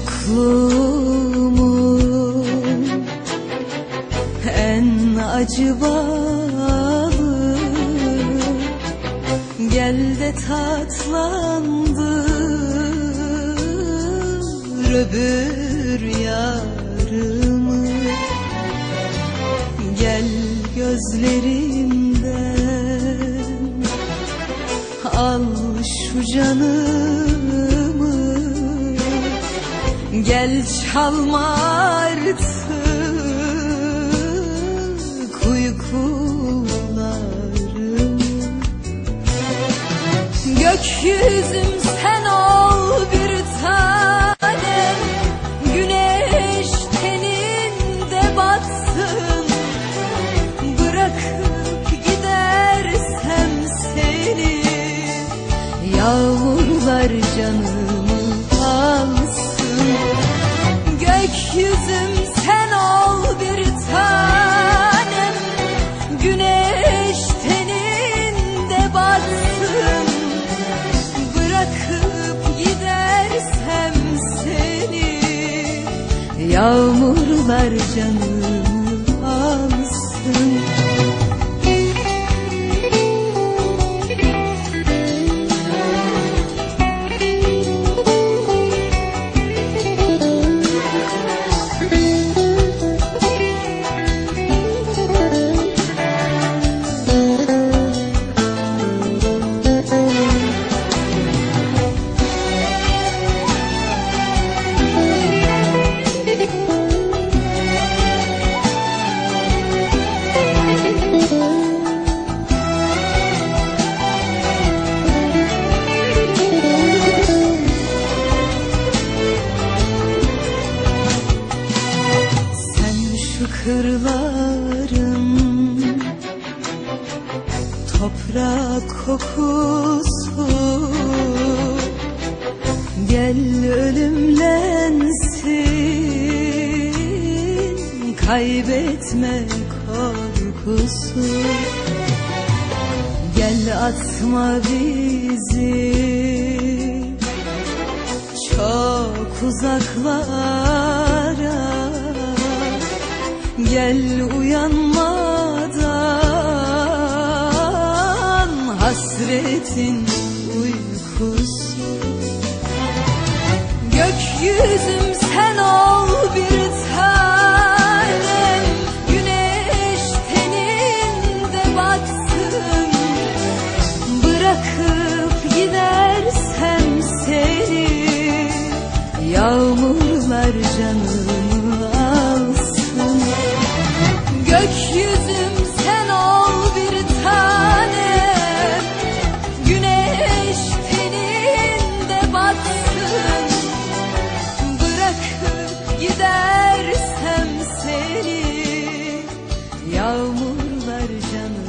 çocukluğumun en acı bağlı Gel de tatlandır öbür yarımı. Gel gözlerimden al şu canımı. Gel çalma artık uykularımı Gökyüzüm sen ol bir tanem Güneş teninde batsın. Bırakıp gidersem seni Yağmurlar canımı Gökyüzüm sen ol bir tanem. Güneş teninde batsın. Bırakıp gidersem seni Yağmurlar canımı Toprak kokusu. Gel ölümlensin. Kaybetme korkusu. Gel atma bizi. Çok uzaklara. Gel uyanmadan hasretin uykusu Gökyüzüm sen ol bir tanem. Güneş teninde batsın. Bırakıp gidersem seni Yağmurlar canımı alsın. Gök yağmurlar canım.